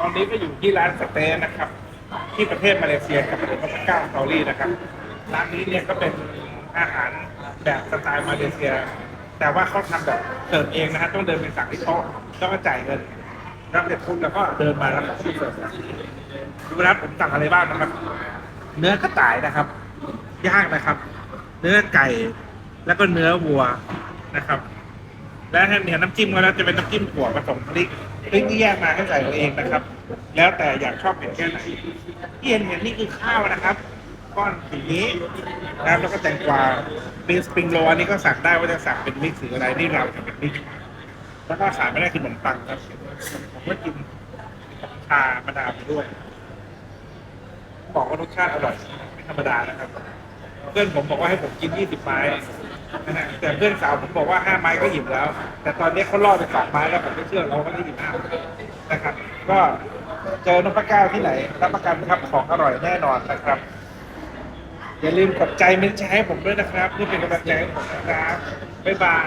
ตอนนี้ก็อยู่ที่ร้านสเต๊ะนะครับ ที่ประเทศมาเลเซียกับเดอะมัสก้าสตอรี่นะครับ ร้านนี้เนี่ยก็เป็นอาหารแบบสไตล์มาเลเซีย แต่ว่าเขาทำแบบเสิร์ฟเองนะฮะต้องเดินไปสั่งที่โต๊ะแล้วก็จ่ายเงินรับเสร็จปุ๊บแล้วก็เดินมาแล้วก็เสิร์ฟดูนะผมสั่งอะไรบ้างนะครับ เนื้อกระต่ายนะครับย่างนะครับ เนื้อไก่แล้วก็เนื้อวัวนะครับ และถ้าเนี่ยน้ำจิ้มก็แล้วจะเป็นน้ำจิ้มถั่วผสมพริกพริกที่แยกมาให้ใส่เอาเองนะครับ แล้วแต่อยากชอบเผ็ดแค่ไหนที่เห็นเห็นนี่คือข้าวนะครับ ก้อนสีนี้นะครับแล้วก็แตงกวาเป็นสปริงโรลอันนี้ก็สั่งได้ว่าจะสั่งเป็นมิกซ์หรืออะไรนี่เราจะเป็นมิกซ์แล้วก็ขาดไม่ได้คือขนมปังครับผมก็กินชามะนาวไปด้วย บอกว่ารสชาติอร่อยไม่ธรรมดานะครับ เพื่อนผมบอกว่าให้ผมกิน 20 ไม้นะฮะ แต่เพื่อนสาวผมบอกว่าห้าไม้ก็หยิบแล้ว แต่ตอนนี้เขาล่อไปสองไม้แล้วผมไม่เชื่อเราก็ได้อิ่มห้านะครับ ก็เจอนพเก้าที่ไหนรับประกันครับของอร่อยแน่นอนนะครับ อย่าลืมกดใจเม้นแชร์ให้ผมด้วยนะครับนี่เป็นกำลังใจให้ผมนะครับบ๊ายบาย